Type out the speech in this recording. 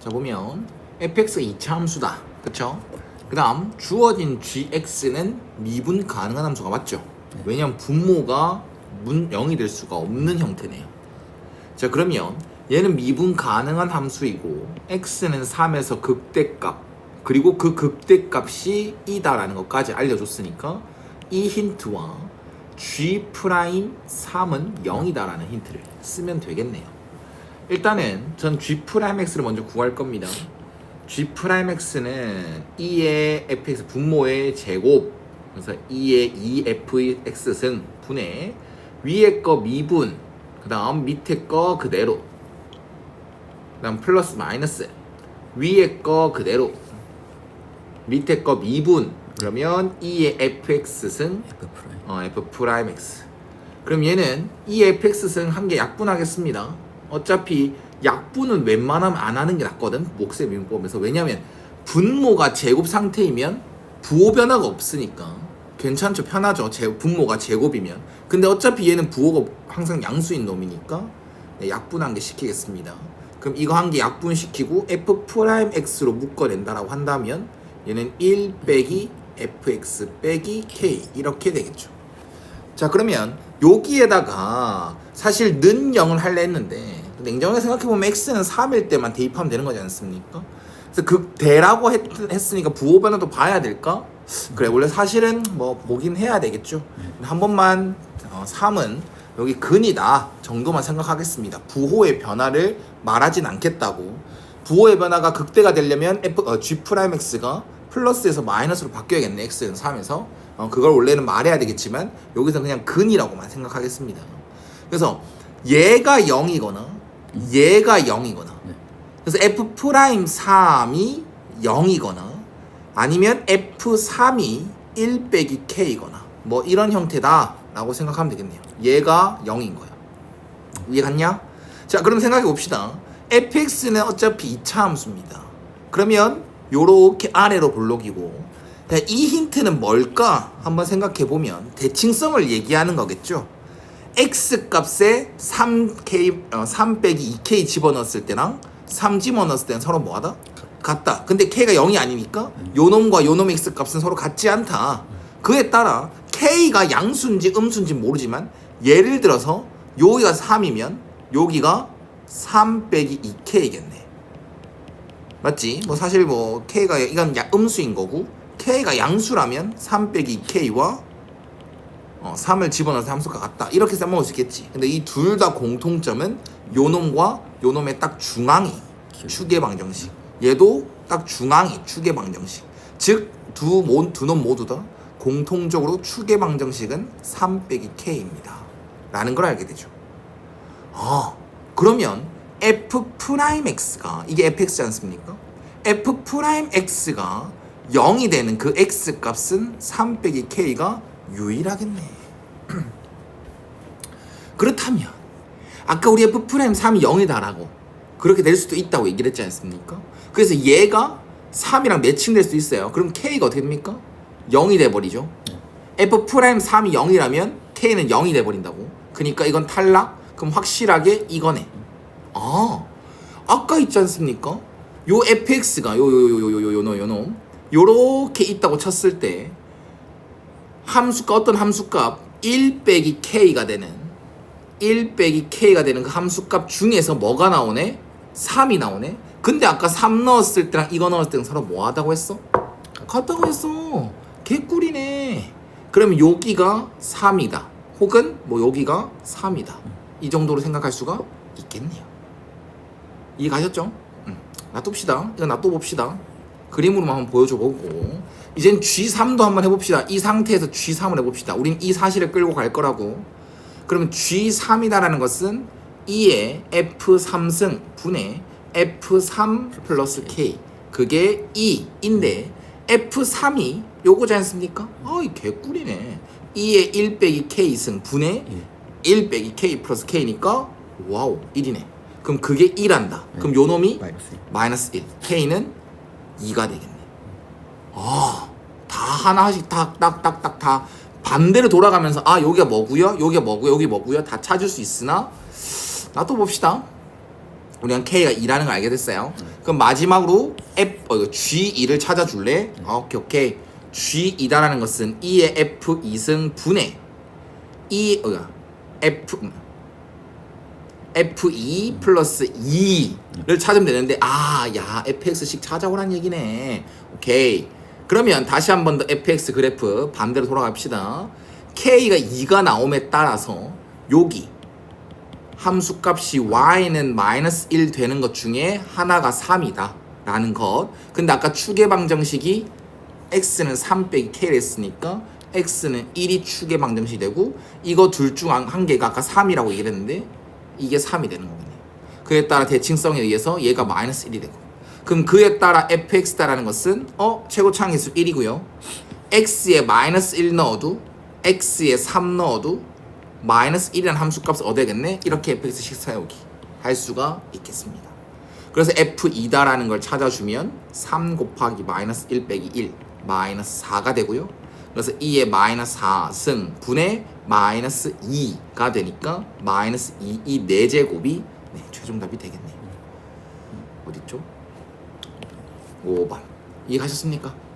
자 보면 fx가 2차 함수다. 그쵸? 그 다음 주어진 gx는 미분 가능한 함수가 맞죠? 왜냐면 분모가 문 0이 될 수가 없는 형태네요. 자 그러면 얘는 미분 가능한 함수이고 x는 3에서 극대값 그리고 그 극대값이 2다라는 것까지 알려줬으니까 이 힌트와 g 프라임 3은 0이다라는 힌트를 쓰면 되겠네요. 일단은 전 g 프라임 x를 먼저 구할 겁니다. g 프라임 x는 2의 fx 분모의 제곱 그래서 2의 2f x승 분의 위에 거 미분 그 다음 밑에 거 그대로 그 다음 플러스 마이너스 위에 거 그대로 밑에 거 미분 그러면 2의 fx승 F 프라임. 어, f 프라임 x. 그럼 얘는 이 fx승 한 개 약분하겠습니다. 어차피 약분은 웬만하면 안 하는 게 낫거든. 목세 미분법에서. 왜냐면 분모가 제곱 상태이면 부호 변화가 없으니까 괜찮죠. 편하죠. 제, 분모가 제곱이면. 근데 어차피 얘는 부호가 항상 양수인 놈이니까 네, 약분한 게 시키겠습니다. 그럼 이거 한 개 약분 시키고 f 프라임 x로 묶어낸다라고 한다면 얘는 1 빼기 fx 빼기 k 이렇게 되겠죠. 자 그러면 여기에다가 사실 는 0을 할려 했는데 냉정하게 생각해보면 x는 3일 때만 대입하면 되는 거지 않습니까? 그래서 극대라고 했, 했으니까 부호 변화도 봐야 될까? 그래 원래 사실은 뭐 보긴 해야 되겠죠. 한 번만 어, 3은 여기 근이다 정도만 생각하겠습니다. 부호의 변화를 말하진 않겠다고. 부호의 변화가 극대가 되려면 f 어, g 프라임 x가 플러스에서 마이너스로 바뀌어야겠네 x는 3에서 어, 그걸 원래는 말해야 되겠지만 여기서 그냥 근이라고만 생각하겠습니다. 그래서 얘가 0이거나 얘가 0이거나 네. 그래서 f 프라임 3이 0이거나 아니면 f3이 1 빼기 k거나 뭐 이런 형태다 라고 생각하면 되겠네요. 얘가 0인 거야. 이해 갔냐? 자, 그럼 생각해 봅시다. fx는 어차피 2차 함수입니다. 그러면 요렇게 아래로 볼록이고 자, 이 힌트는 뭘까? 한번 생각해 보면 대칭성을 얘기하는 거겠죠. x 값에 3k 어, 3 빼기 2k 집어넣었을 때랑 3 집어넣었을 때는 서로 뭐하다? 같다. 근데 k가 0이 아니니까 요 놈과 요 놈의 x 값은 서로 같지 않다. 그에 따라 k가 양수인지 음수인지 모르지만 예를 들어서 여기가 3이면 여기가 3 빼기 2k겠네. 맞지? 뭐 사실 뭐 k가 이건 야, 음수인 거고 k가 양수라면 3 빼기 2k와 어, 3을 집어넣어서 함수가 같다. 이렇게 써먹을 수 있겠지. 근데 이 둘 다 공통점은 요 놈과 요 놈의 딱 중앙이 추계 방정식. 얘도 딱 중앙이 추계 방정식. 즉, 두, 두놈 모두 다 공통적으로 추계 방정식은 3 빼기 k입니다. 라는 걸 알게 되죠. 아, 그러면 f 프라임 x가 이게 fx지 않습니까? f 프라임 x가 0이 되는 그 x 값은 3 빼기 k가 유일하겠네. 그렇다면 아까 우리 f 프라임 3이 0이다라고 그렇게 될 수도 있다고 얘기를 했지 않습니까? 그래서 얘가 3이랑 매칭될 수도 있어요. 그럼 k가 어떻게 됩니까? 0이 돼 버리죠. f 프라임 3이 0이라면 k는 0이 돼 버린다고. 그러니까 이건 탈락. 그럼 확실하게 이거네. 아 아까 있지 않습니까? 요 fx가 요 요 요 요 요 요놈 요놈 요렇게 있다고 쳤을 때 함수가 어떤 함수값 1 빼기 k가 되는 1 빼기 k가 되는 그 함수값 중에서 뭐가 나오네? 3이 나오네? 근데 아까 3 넣었을 때랑 이거 넣었을 때랑 서로 뭐 하다고 했어? 같다고 했어 개꿀이네 그러면 여기가 3이다 혹은 뭐 여기가 3이다 이 정도로 생각할 수가 있겠네요 이해 가셨죠? 음. 놔둡시다. 이거 놔둬봅시다. 그림으로만 한번 보여줘 보고 이젠 G3도 한번 해봅시다. 이 상태에서 G3을 해봅시다. 우린 이 사실을 끌고 갈 거라고. 그러면 G3이다라는 것은 2의 F3승 분의 F3 플러스 K 그게 2인데 F3이 요거지 않습니까? 아이 개꿀이네. 2의 1 빼기 K승 분의 1 빼기 K 플러스 K니까 와우 1이네. 그럼 그게 1한다. 그럼 요 놈이 마이너스. 마이너스 1. K는 2가 되겠네. 아, 다 하나씩 딱딱딱 딱 다 반대로 돌아가면서 아 여기가 뭐고요? 여기가 뭐고요? 여기 뭐고요? 다 찾을 수 있으나 놔둬 봅시다. 우리는 K가 2라는 걸 알게 됐어요. 그럼 마지막으로 F 어, 이거 G2를 찾아줄래? 아, 오케이 오케이 G2다라는 것은 E의 F2승 분의 E 어, F 음, F2 플러스 2를 찾으면 되는데 아 야 fx식 찾아오란 얘기네. 오케이. 그러면 다시 한 번 더 fx 그래프 반대로 돌아갑시다. K가 2가 나옴에 따라서 여기 함수값이 y는 마이너스 1 되는 것 중에 하나가 3이다. 라는 것. 근데 아까 추계방정식이 x는 3 빼기 k를 했으니까 x는 1이 추계방정식이 되고 이거 둘 중 한 개가 아까 3이라고 얘기를 했는데 이게 3이 되는 거겠네 그에 따라 대칭성에 의해서 얘가 마이너스 1이 되고. 그럼 그에 따라 fx다라는 것은 어? 최고 창의수 1이고요. X에 마이너스 1 넣어도 x에 3 넣어도 마이너스 1이라는 함수값을 얻어야겠네? 이렇게 fx식 사용기 할 수가 있겠습니다. 그래서 f2다라는 걸 찾아주면 3 곱하기 마이너스 1 빼기 1 마이너스 4가 되고요 그래서 2의 마이너스 4승 분의 마이너스 2가 되니까 마이너스 2, 이 4제곱이 네, 최종답이 되겠네요 어딨죠? 5번 이해가셨습니까?